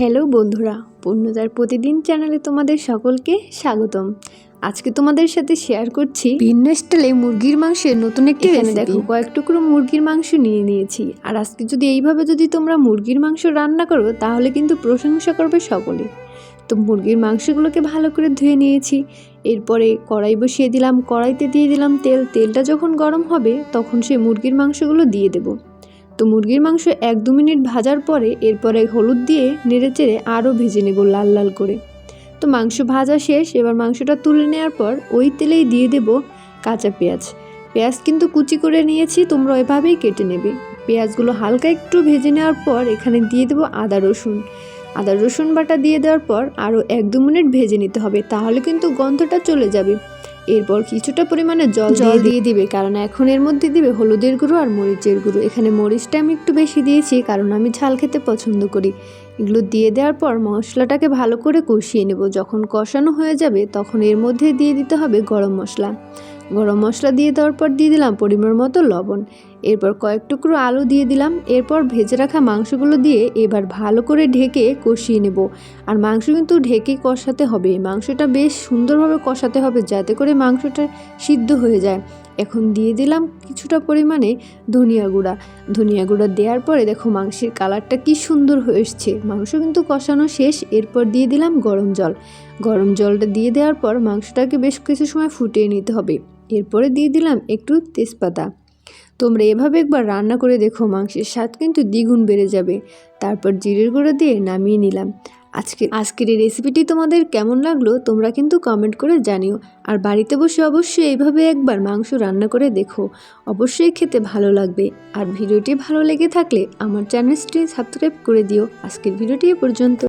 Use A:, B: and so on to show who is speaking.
A: Hello বন্ধুরা পূর্ণতার প্রতিদিন চ্যানেলে তোমাদের সকলকে স্বাগতম। আজকে তোমাদের সাথে শেয়ার করছি ভিন্ন স্টাইলে মুরগির মাংসের নতুন একটি
B: এখানে
A: দেখো
B: দেখো,
A: কয়েক টুকরো মুরগির মাংস নিয়ে নিয়েছি। আর আজকে যদি এইভাবে যদি তোমরা মুরগির মাংস রান্না করো তাহলে কিন্তু প্রশংসা করবে সকলে। তো মুরগির মাংসগুলোকে ভালো করে ধুয়ে নিয়েছি। এরপরে কড়াই বসিয়ে দিলাম কড়াইতে দিয়ে দিলাম তেল। তেলটা যখন গরম হবে তখন সেই মুরগির মাংসগুলো দিয়ে দেবো। তো মুরগির মাংস এক দু মিনিট ভাজার পরে এরপরে হলুদ দিয়ে নেড়ে চেড়ে আরও ভেজে নেব লাল লাল করে। তো মাংস ভাজা শেষ, এবার মাংসটা তুলে নেওয়ার পর ওই তেলেই দিয়ে দেব কাঁচা পেঁয়াজ। পেঁয়াজ কিন্তু কুচি করে নিয়েছি, তোমরা এভাবেই কেটে নেবে। পেঁয়াজগুলো হালকা একটু ভেজে নেওয়ার পর এখানে দিয়ে দেবো আদা রসুন। আদা রসুন বাটা দিয়ে দেওয়ার পর আরও এক দু মিনিট ভেজে নিতে হবে, তাহলে কিন্তু গন্ধটা চলে যাবে। এরপর কিছুটা পরিমাণে জল জল দিয়ে দিবে কারণ এখন এর মধ্যে দিবে হলুদের গুঁড়ো আর মরিচের গুঁড়ো। এখানে মরিচটা আমি একটু বেশি দিয়েছি কারণ আমি ঝাল খেতে পছন্দ করি। এগুলো দিয়ে দেওয়ার পর মশলাটাকে ভালো করে কষিয়ে নেব। যখন কষানো হয়ে যাবে তখন এর মধ্যে দিয়ে দিতে হবে গরম মশলা। গরম মশলা দিয়ে দেওয়ার পর দিয়ে দিলাম পরিমাণ মতো লবণ। এরপর কয়েক টুকরো আলু দিয়ে দিলাম। এরপর ভেজে রাখা মাংসগুলো দিয়ে এবার ভালো করে ঢেকে কষিয়ে নেব। আর মাংস কিন্তু ঢেকে কষাতে হবে। মাংসটা বেশ সুন্দরভাবে কষাতে হবে যাতে করে মাংসটা সিদ্ধ হয়ে যায়। এখন দিয়ে দিলাম কিছুটা পরিমাণে ধনিয়া গুঁড়া। ধনিয়া গুঁড়া দেওয়ার পরে দেখো মাংসের কালারটা কি সুন্দর হয়ে এসছে। মাংস কিন্তু কষানো শেষ। এরপর দিয়ে দিলাম গরম জল। গরম জলটা দিয়ে দেওয়ার পর মাংসটাকে বেশ কিছু সময় ফুটিয়ে নিতে হবে। এরপরে দিয়ে দিলাম একটু তেজপাতা। তোমরা এভাবে একবার রান্না করে দেখো, মাংসের স্বাদ কিন্তু দ্বিগুণ বেড়ে যাবে। তারপর জিরের গুঁড়ো দিয়ে নামিয়ে নিলাম। আজকে, আজকের এই রেসিপিটি তোমাদের কেমন লাগল, তোমরা কিন্তু কমেন্ট করে জানিও। আর বাড়িতে বসে অবশ্যই এইভাবে একবার মাংস রান্না করে দেখো। অবশ্যই খেতে ভালো লাগবে। আর ভিডিওটি ভালো লেগে থাকলে আমার চ্যানেলটি সাবস্ক্রাইব করে দিও। আজকের ভিডিওটি এ পর্যন্ত।